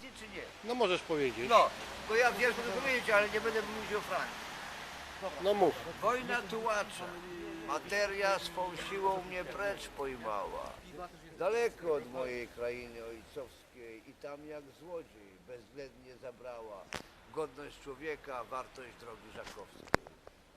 Francji, czy nie? No możesz powiedzieć. No, to ja wiesz, co powiedzieć, ale nie będę mówić o Francji. No mów. Wojna tułacza. Materia swą siłą mnie precz pojmała. Daleko od mojej krainy ojcowskiej i tam jak złodziej bezwzględnie zabrała godność człowieka, wartość drogi żakowskiej.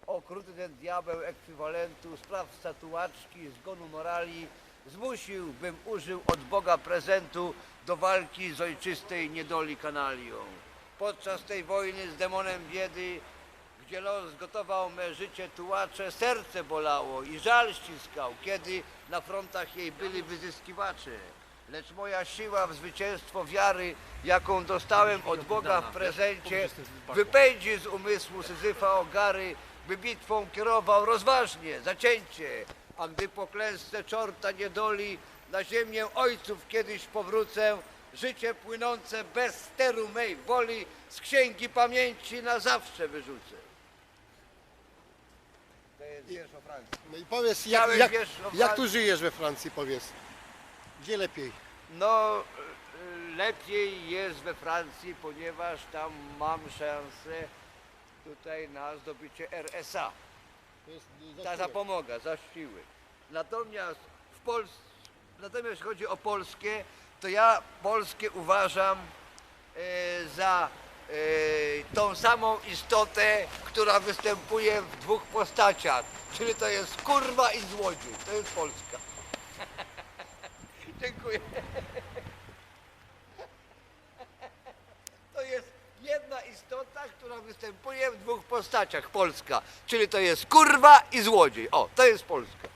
Okrutny ten diabeł ekwiwalentu, sprawca tułaczki, zgonu morali, zmusił, bym użył od Boga prezentu do walki z ojczystej niedoli kanalią. Podczas tej wojny z demonem biedy gdzie los zgotował me życie tułacze, serce bolało i żal ściskał, kiedy na frontach jej byli wyzyskiwacze. Lecz moja siła w zwycięstwo wiary, jaką dostałem od Boga w prezencie, wypędzi z umysłu Syzyfa ogary, by bitwą kierował rozważnie, zacięcie. A gdy po klęsce czorta niedoli, na ziemię ojców kiedyś powrócę, życie płynące bez steru mej woli, z księgi pamięci na zawsze wyrzucę. To jest wiersz o Francji. No i powiedz, jak, jak, wiesz, o jak Francji? tu żyjesz we Francji, powiedz. Gdzie lepiej? No, y, lepiej jest we Francji, ponieważ tam mam szansę tutaj na zdobycie RSA. Jest Ta zapomoga, za siły. Natomiast w Polsce, natomiast chodzi o Polskę, to ja Polskę uważam e, za e, tą samą istotę, która występuje w dwóch postaciach. Czyli to jest kurwa i złodziej. To jest Polska. Dziękuję. To jest jedna istota, która występuje w dwóch postaciach. Polska. Czyli to jest kurwa i złodziej. O, to jest Polska.